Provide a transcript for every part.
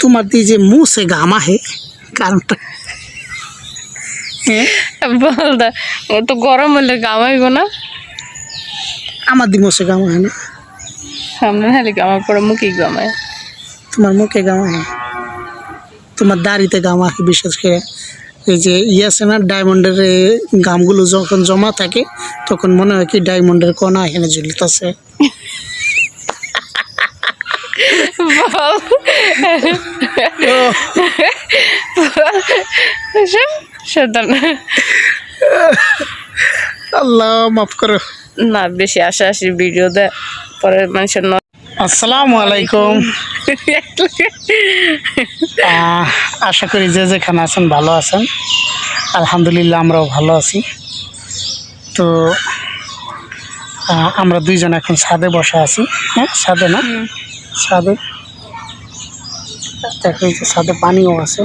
तुम्हारी जे मुंह से घामा है कारण বল দা ও তো গরম হলে গামাইব না? আমার দি মুসে গামা হয় না। সামনে হলে গামা পরে মুখে গামায়। তোমার মুখে গামা হয় তোমার দাড়িতে গামা হয় বিশেষ করে এই যে ইয়াসে না ডায়মন্ডের গামগুলো যখন জমা থাকে তখন মনে হয় কি ডায়মন্ডের কণা এখানে ঝুলিতেছে আল্লাহ মাফ করো। না বেশি আশা আসি ভিডিও দেয় পরে মানুষের আসসালামু আলাইকুম। আশা করি যে যেখানে আছেন ভালো আছেন। আলহামদুলিল্লাহ আমরাও ভালো আছি। তো আমরা দুইজন এখন ছাদে বসা আছি। হ্যাঁ ছাদে না? ছাদে দেখো এই যে ছাদে পানিও আছে।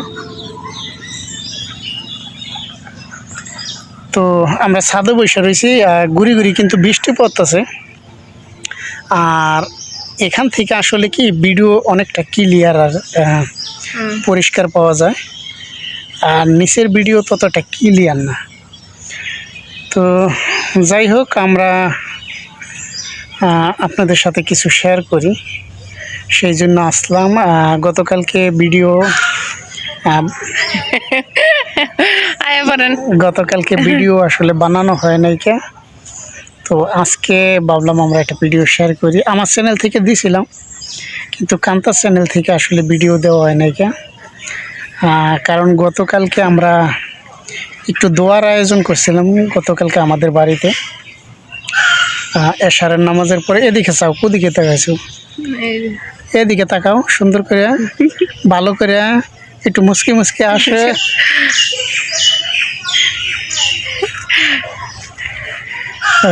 তো আমরা ছাদে বসে রয়েছি ঘুরি ঘুরি কিন্তু বৃষ্টি পড়তেছে। আর এখান থেকে আসলে কি ভিডিও অনেকটা ক্লিয়ার আর পরিষ্কার পাওয়া যায়। আর নিচের ভিডিও ততটা ক্লিয়ার না। তো যাই হোক আমরা আপনাদের সাথে কিছু শেয়ার করি। সেই জন্য আসলাম গতকালকে ভিডিও গতকালকে ভিডিও আসলে বানানো হয় নাই কে? তো আজকে ভাবলাম আমরা একটা ভিডিও শেয়ার করি। আমার চ্যানেল থেকে দিছিলাম কিন্তু কান্তার চ্যানেল থেকে আসলে ভিডিও দেওয়া হয় নাই কে? কারণ গতকালকে আমরা একটু দোয়ার আয়োজন করছিলাম গতকালকে আমাদের বাড়িতে। এশারের নামাজের পরে এদিকে চাও কুদিকে তাকাইছো? এদিকে তাকাও, সুন্দর করে, ভালো করে একটু মুসকি মুসকি আসে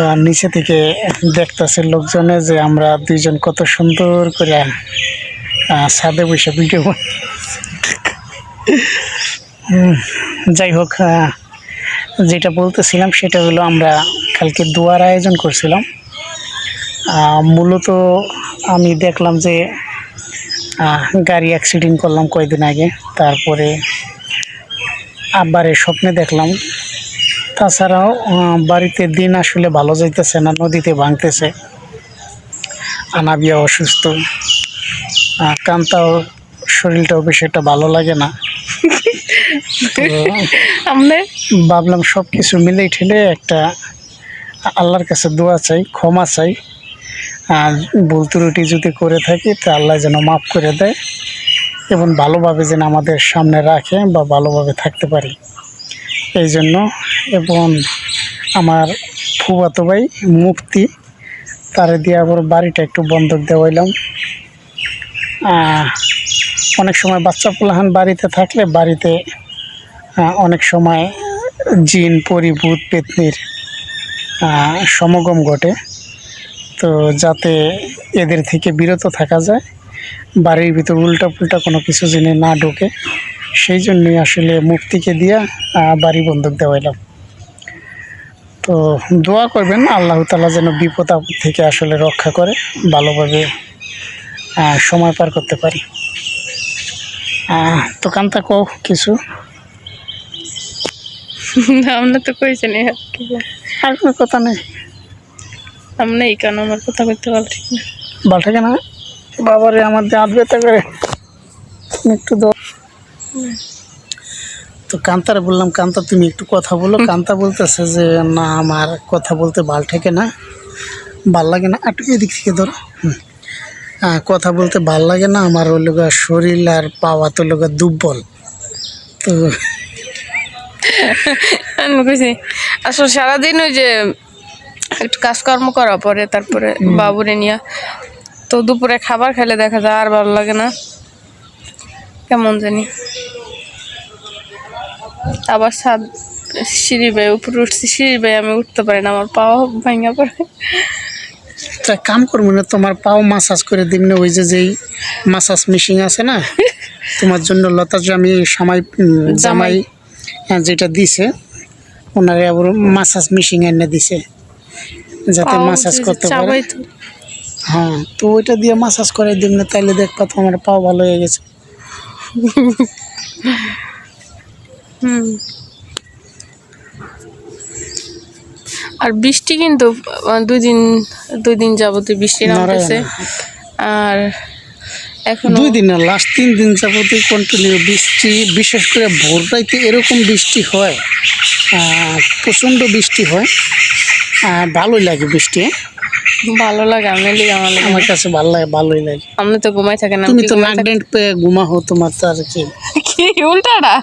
আর নিচে থেকে দেখতেছে লোকজনে যে আমরা দুইজন কত সুন্দর করে ছাদে বসে ভিডিও। যাই হোক যেটা বলতেছিলাম সেটা হলো আমরা কালকে দুয়ার আয়োজন করছিলাম মূলত আমি দেখলাম যে গাড়ি অ্যাক্সিডেন্ট করলাম কয়েকদিন আগে। তারপরে আব্বারে স্বপ্নে দেখলাম। তাছাড়াও বাড়িতে দিন আসলে ভালো যাইতেছে না নদীতে ভাঙতেছে। আনাবিয়া অসুস্থ। কান্তাও শরীরটাও বেশি একটা ভালো লাগে না। ভাবলাম সব কিছু মিলেই ঠেলে একটা আল্লাহর কাছে দোয়া চাই ক্ষমা চাই। আর ভুল ত্রুটি যদি করে থাকি, তা আল্লাহ যেন মাফ করে দেয় এবং ভালোভাবে যেন আমাদের সামনে রাখে বা ভালোভাবে থাকতে পারি। এই জন্য এবং আমার ফুবাতো ভাই মুক্তি তারে দিয়ে আবার বাড়িটা একটু বন্ধক দেওয়াইলাম। অনেক সময় বাচ্চা পোলাহান বাড়িতে থাকলে বাড়িতে অনেক সময় জিন, পরিভূত, পেতনির সমাগম ঘটে। তো যাতে এদের থেকে বিরত থাকা যায় বাড়ির ভিতর উল্টা পুল্টা কোনো কিছু জেনে না ঢোকে সেই জন্যই আসলে মুক্তিকে দিয়া বাড়ি বন্ধক দেওয়াইলাম তো দোয়া করবেন আল্লাহ তালা যেন বিপদ আপদ থেকে আসলে রক্ষা করে ভালোভাবে সময় পার করতে পারি। তো কান্তা কও কিছু? আমনে তো কইছেন আর কোনো কথা নেই। আমনে এই কারণে আমার কথা কইতে পারল ঠিক না। বালটাকে না বাবারে আমার দিয়ে হাত ব্যথা করে। একটু দাও তো কান্তারে বললাম কান্তা তুমি একটু কথা বলো। কান্তা বলতেছে যে না আমার কথা বলতে ভালো ঠেকে না। ভালো লাগে না। একটু এদিক থেকে ধরো। আহ, কথা বলতে ভালো লাগে না আমার ওই লোক শরীর আর পাওয়া তো লোক দুর্বল। তো আমি কইছি আসলে সারাদিন ওই যে একটু কাজকর্ম করার পরে তারপরে বাবুরে নিয়ে তো দুপুরে খাবার খেলে দেখা যায় আর ভালো লাগে না। কেমন জানি। আবার ছাদ সিঁড়ি বেয়ে উপরে উঠছি সিঁড়ি বেয়ে আমি উঠতে পারি না আমার পাও ভাঙা পড়ে। তা কাম করব না তোমার পাও মাসাজ করে দিন না ওই যে যেই মাসাজ মেশিন আছে না তোমার জন্য লতা জামি সামাই জামাই। হ্যাঁ, যেটা দিছে ওনারে আবার মাসাজ মেশিন এনে দিছে। যাতে মাসাজ করতে পারে। হ্যাঁ তো ওইটা দিয়ে মাসাজ করে দিন না তাইলে দেখবা তো আমার পাও ভালো হয়ে গেছে। হুম। আর বৃষ্টি কিন্তু দুই দিন দুই দিন যাবতীয় বৃষ্টি নামতেছে। আর এখন দুই দিন না লাস্ট তিন দিন যাবতীয় কন্টিনিউ বৃষ্টি বিশেষ করে ভোর রাইতে এরকম বৃষ্টি হয় প্রচণ্ড বৃষ্টি হয়। ভালোই লাগে বৃষ্টি। হ্যাঁ? ভালো লাগে আমি লিগে আমার লাগে। আমার কাছে ভালো লাগে ভালোই লাগে। আপনি তো ঘুমাই থাকেন তুমি তো ঘুমাই নাক থাকি? ডেন্ট পেয়ে ঘুমাহো তোমার তো আর কি। কি উল্টাটা?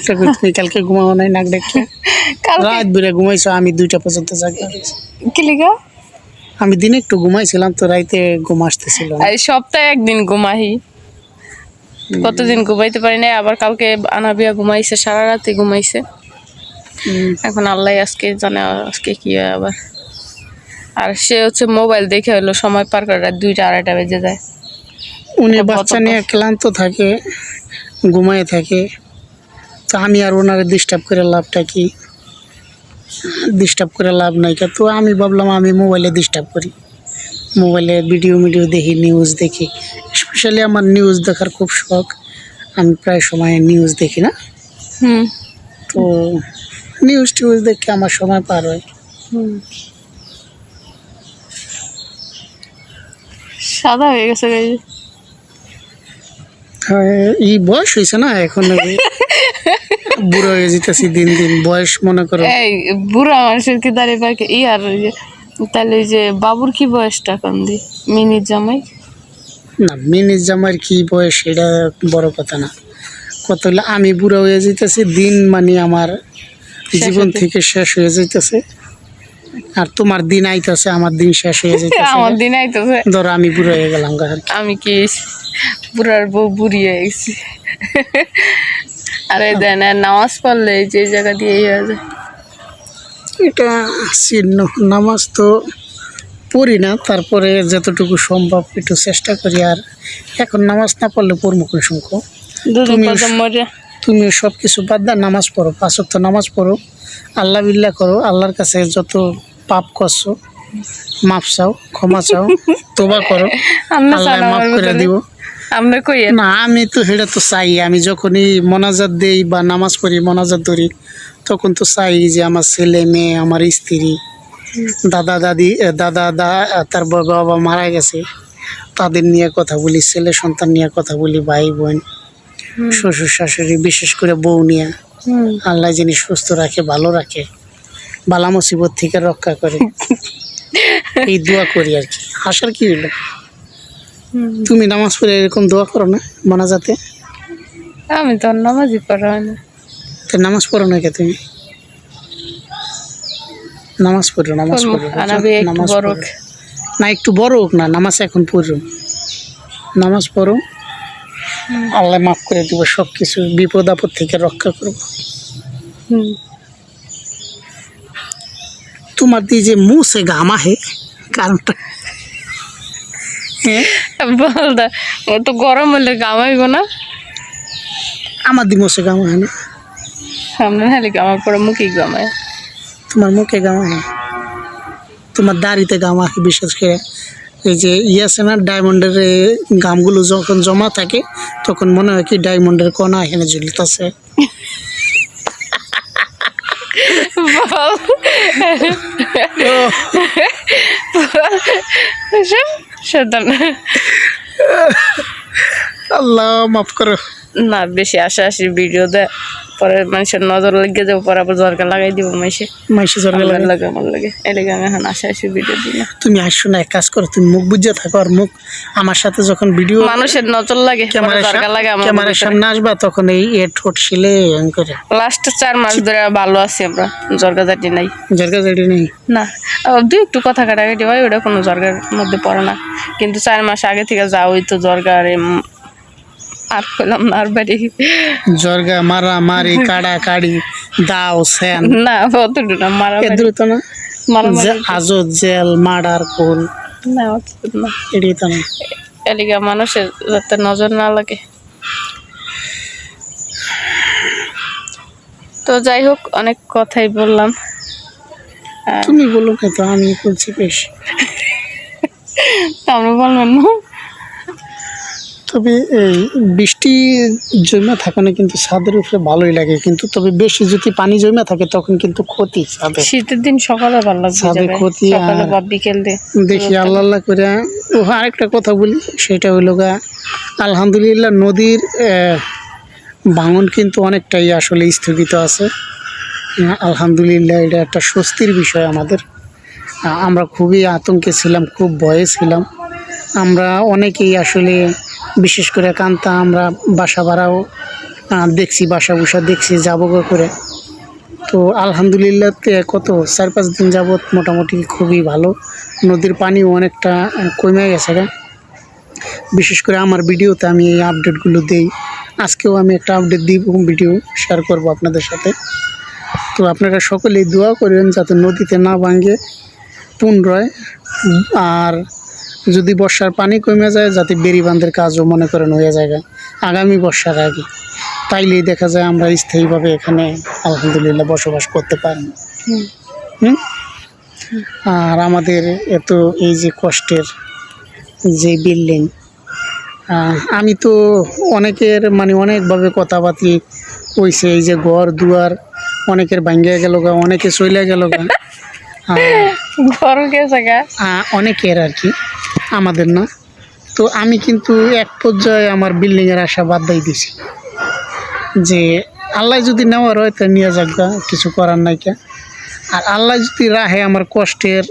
এটা তুমি কালকে ঘুমাও নাই রাত ঘুমাইছো আমি দুইটা পর্যন্ত জাগি কি লিগা আমি দিনে একটু ঘুমাইছিলাম তো রাইতে ঘুম আসতেছিল সপ্তাহে একদিন ঘুমাহি কতদিন ঘুমাইতে পারি না আবার কালকে আনাবিয়া ঘুমাইছে সারা রাতে ঘুমাইছে। এখন আল্লাহ আজকে জানে আজকে কি হয় আবার। আর সে হচ্ছে মোবাইল দেখে হলো সময় পার করে রাত দুইটা আড়াইটা বেজে যায়। উনি বাচ্চা নিয়ে ক্লান্ত থাকে ঘুমায় থাকে তো আমি আর ওনারে ডিস্টার্ব করে লাভটা কি? ডিস্টার্ব করে লাভ নাই। তো আমি ভাবলাম আমি মোবাইলে ডিস্টার্ব করি। মোবাইলে ভিডিও মিডিও দেখি নিউজ দেখি। স্পেশালি আমার নিউজ দেখার খুব শখ। আমি প্রায় সময় নিউজ দেখি না। হুম। তো নিউজ টিউজ দেখে আমার সময় পার হয়। হুম। সাদা হয়ে গেছে হ্যাঁ, এই বয়স হয়েছে না এখন বুড়ো হয়ে যেতেছি দিন দিন বয়স মনে করো। এই বুড়া মানুষের কি দাঁড়িয়ে পাকে ই আর তাহলে ওই যে বাবুর কি বয়সটা কম দি? মিনির জামাই? না মিনির জামার কি বয়স এটা বড় কথা না। কত হলে আমি বুড়ো হয়ে যেতেছি দিন মানে আমার জীবন থেকে শেষ হয়ে যেতেছে আর তোমার দিন আইতেছে আমার দিন শেষ হয়ে যেতেছে আমার দিন আইতেছে। ধরো আমি বুড়ো হয়ে গেলাম আমি কি বুড়ার বউ বুড়ি হয়ে গেছি। আরে দেন নামাজ পড়লে যে জায়গা দিয়ে হয়ে যায়। এটা চিহ্ন নামাজ তো পড়ি না তারপরে যতটুকু সম্ভব একটু চেষ্টা করি। আর এখন নামাজ না পড়লে পড়ব কোন সংখ্য তুমি- সব কিছু বাদ দাও নামাজ পড়ো পাঁচ ওয়াক্ত নামাজ পড়ো আল্লাহ বিল্লাহ করো আল্লাহর কাছে যত পাপ করছ মাপ চাও ক্ষমা চাও তোবা করো আল্লাহ মাফ করে দিব আমরা কই আর? না আমি তো সেটা তো চাই আমি যখনই মনাজাত দেই বা নামাজ পড়ি মনাজাত ধরি তখন তো চাই যে আমার ছেলে মেয়ে আমার স্ত্রী দাদা দাদি দাদা দা তার বাবা মারা গেছে তাদের নিয়ে কথা বলি ছেলে সন্তান নিয়ে কথা বলি ভাই বোন। শ্বশুর শাশুড়ি বিশেষ করে বউ নিয়া। আল্লাহ যিনি সুস্থ রাখে ভালো রাখে বালা মুসিবত থেকে রক্ষা করে। এই দোয়া করি আর কি। আসার কি হুম। তুমি নামাজ পড়ে এরকম দোয়া করো না মোনাজাতে? আমি তো নামাজই পড়া হয় না। তো নামাজ পড়ো না কে তুমি? নামাজ পড়ো নামাজ পড়ো নামাজ পড়ো। না একটু বড় হোক না নামাজ এখন পড়ো। নামাজ পড়ো। আল্লাহ মাফ করে দিব সব কিছু বিপদ আপদ থেকে রক্ষা করব। তোমার দিয়ে যে সে গামা হে কারণটা? হ্যাঁ? বলদা ও তো গরম হলে গামাইব না। আমার দি মুখে গামা হয় না। সামনে হলে গামার পরে মুখে গামায় তোমার মুখে গামা হয় তোমার দাড়িতে গামা বিশেষ করে এই যে ইয়ে না ডায়মন্ডের গামগুলো যখন জমা থাকে তখন মনে হয় কি ডায়মন্ডের কণা এখানে ঝুলিতেছে। সেটা আল্লাহ মাফ করো। না বেশি আশা আসি ভিডিও দেয় পরে মানুষের নজর লেগে যাব পরে আবার দরকার লাগাই দিব মাইসে মাইসে জরগা আমার লাগে লাগে আমার লাগে। এলাকা আমি এখন আশা আসি ভিডিও দিই না। তুমি আসছো না এক কাজ করো তুমি মুখ বুঝে থাকো আর মুখ আমার সাথে যখন ভিডিও মানুষের নজর লাগে ক্যামেরার লাগে আমার ক্যামেরার সামনে আসবা তখন এই এ ঠোঁট শিলে করে। লাস্ট চার মাস ধরে ভালো আছি আমরা জর্গা জাতি নাই। জরগা জাড়ি নেই? না দুই একটু কথা কাটাকাটি হয় ওটা কোনো জর্গার মধ্যে পড়ে না। কিন্তু চার মাস আগে থেকে যা ওই তো জর্গার এম, আর পেলাম না আর বাড়ি। জর্গা মারা মারি কাড়া কাড়ি দাও স্যান না অতটুকু না মারা না? যে জেল মার্ডার কোল না অতটুকু না। এটাই তো না। এলিগা মানুষের যাতে নজর না লাগে। তো যাই হোক অনেক কথাই বললাম। তুমি বলো তো আমি বলছি বেশ। আমরা বলবেন না। তবে এই বৃষ্টি জমে থাকে না কিন্তু ছাদের উপরে ভালোই লাগে কিন্তু তবে বেশি যদি পানি জমে থাকে তখন কিন্তু ক্ষতি ছাদে। শীতের দিন সকালে ভালো ছাদে ক্ষতি সকালে বা বিকেল দেখি আল্লাহ আল্লাহ করে। ও আরেকটা কথা বলি সেটা হইল গা আলহামদুলিল্লাহ নদীর ভাঙন কিন্তু অনেকটাই আসলে স্থগিত আছে। আলহামদুলিল্লাহ এটা একটা স্বস্তির বিষয় আমাদের। আমরা খুবই আতঙ্কে ছিলাম খুব ভয়ে ছিলাম। আমরা অনেকেই আসলে, বিশেষ করে কান্তা, আমরা বাসা ভাড়াও দেখছি, বাসা বুসা দেখছি, যাব করে। তো আলহামদুলিল্লাহ তে কত, চার পাঁচ দিন যাবৎ মোটামুটি খুবই ভালো। নদীর পানিও অনেকটা কমে গেছে গা। বিশেষ করে আমার ভিডিওতে আমি এই আপডেটগুলো দিই। আজকেও আমি একটা আপডেট দিব, ভিডিও শেয়ার করব আপনাদের সাথে। তো আপনারা সকলেই দোয়া করবেন যাতে নদীতে না ভাঙে পুনরায়, আর যদি বর্ষার পানি কমে যায় যাতে বেরি বাঁধের কাজও মনে করেন হয়ে যায় আগামী বর্ষার আগে। তাইলেই দেখা যায় আমরা স্থায়ীভাবে এখানে আলহামদুলিল্লাহ বসবাস করতে পারি। হুম। আর আমাদের এত এই যে কষ্টের যে বিল্ডিং আমি তো অনেকের মানে অনেকভাবে কথাবার্তি কইছে এই যে ঘর দুয়ার অনেকের ভাঙ্গিয়া গেল গা অনেকে চইলা গেল গা। অনেকের আর কি। আমাদের না। তো আমি কিন্তু এক পর্যায়ে আমার বিল্ডিংয়ের আশা বাদ দিয়ে দিছি। যে আল্লাহ যদি নেওয়ার হয়, তা নিয়ে যাক কিছু করার নাই কে। আর আল্লাহ যদি রাহে আমার কষ্টের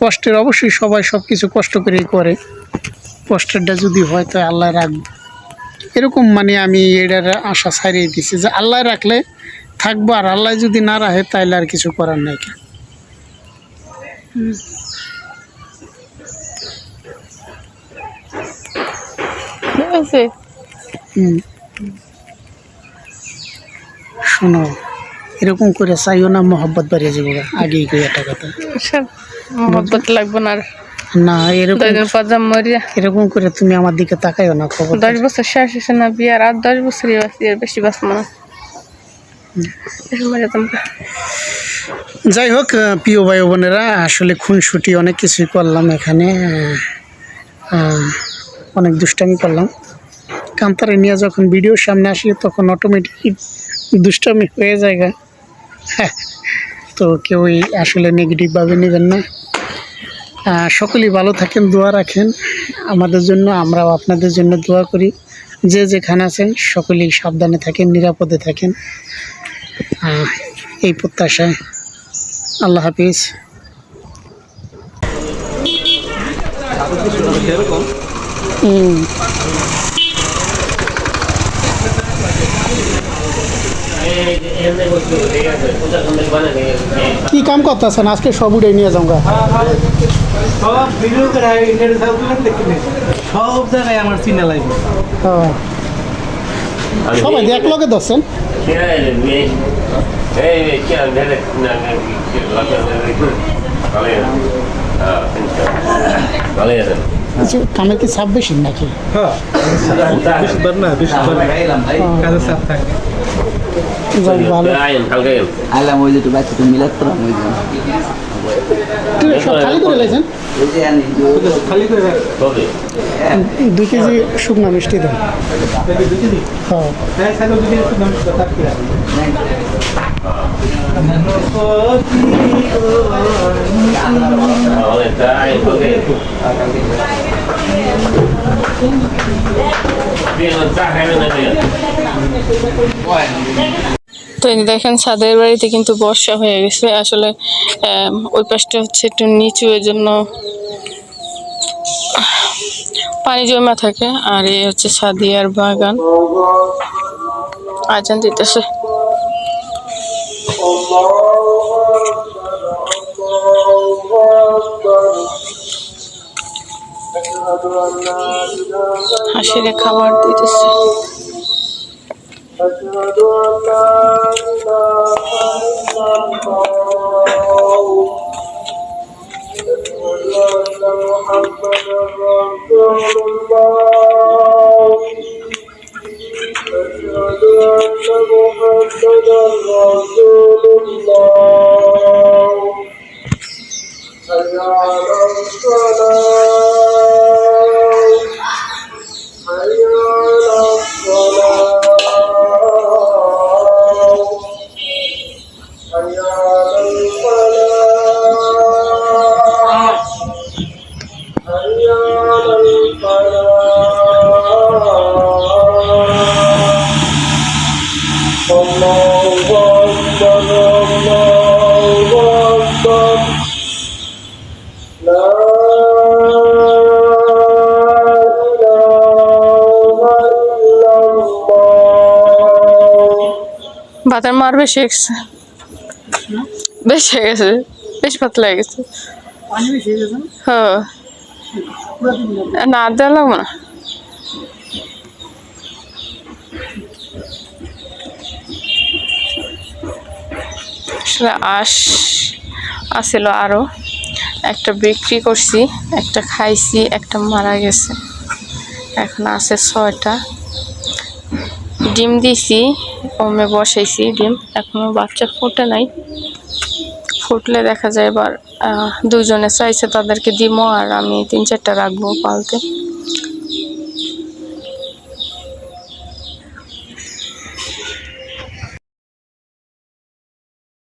কষ্টের অবশ্যই সবাই সব কিছু কষ্ট করেই করে। কষ্টেরটা যদি হয়, তো আল্লাহ রাখবে। এরকম মানে আমি এটার আশা ছাড়িয়ে দিছি যে আল্লাহ রাখলে থাকব, আর আল্লাহ যদি না রাখে তাহলে আর কিছু করার নাই কে। আছে শোনো এরকম করে চাইও না মোহব্বত বাড়িয়ে যাব আগেই কই একটা কথা মহব্বত লাগবে না না এরকম এরকম করে তুমি আমার দিকে তাকাইও না খবর দশ বছর শেষ হয়েছে না বিয়ার আর দশ বছরই বাঁচি আর বেশি বাঁচবো না। যাই হোক প্রিয় ভাই বোনেরা আসলে খুনসুটি অনেক কিছুই করলাম এখানে অনেক দুষ্টামি করলাম। কান্তারে নিয়ে যখন ভিডিওর সামনে আসি তখন অটোমেটিক দুষ্টামি হয়ে যায় গা। হ্যাঁ, তো কেউই আসলে নেগেটিভভাবে নেবেন না। সকলেই ভালো থাকেন দোয়া রাখেন। আমাদের জন্য আমরাও আপনাদের জন্য দোয়া করি। যে যেখানে আছেন সকলেই সাবধানে থাকেন নিরাপদে থাকেন। এই প্রত্যাশায়। আল্লাহ হাফিজ। হুম। কি কাম করতেছেন? আজকে সব উড়ে নিয়ে যাও সব ভিডিও করে ইন্টারনেট সব জায়গায় আমার চিনা লাগবে হ্যাঁ। সবাই দেখ লগে ধরছেন। কিছু কামে কি চাপ বেশি নাকি? হ্যাঁ। না বৃহস্পতিবার। কাজের চাপ থাকে। আলাম ওই যে একটু বাচ্চাটা মিলাত করলাম ওই যে তুই সব খালি করে লাইছেন? ওই যে আনি খালি করে রাখ। দুই কেজি শুকনা মিষ্টি দেন হ্যাঁ। তো এই দেখেন, ছাদের বাড়িতে কিন্তু বর্ষা হয়ে গেছে। আসলে ওই পাশটা হচ্ছে একটু নিচু এর জন্য পানি জমা থাকে। আর এই হচ্ছে সাদিয়ার বাগান। আজান দিতেছে। হাসিরে খাবার দিতেছে। حي ভাতের মার বেশি গেছে বেশি হয়ে গেছে। বেশ পাতলা হয়ে গেছে হয়ে। না? দেওয়া লাগবে না। আসলে আস আসছিল আরও। একটা বিক্রি করছি একটা খাইছি একটা মারা গেছে। এখন আছে ছয়টা। ডিম দিছি। ওমে বসাইছি ডিম। এখনও বাচ্চা ফোটে নাই। ফুটলে দেখা যায় এবার দুজনে চাইছে তাদেরকে দিমো আর আমি তিন চারটা রাখব পালতে।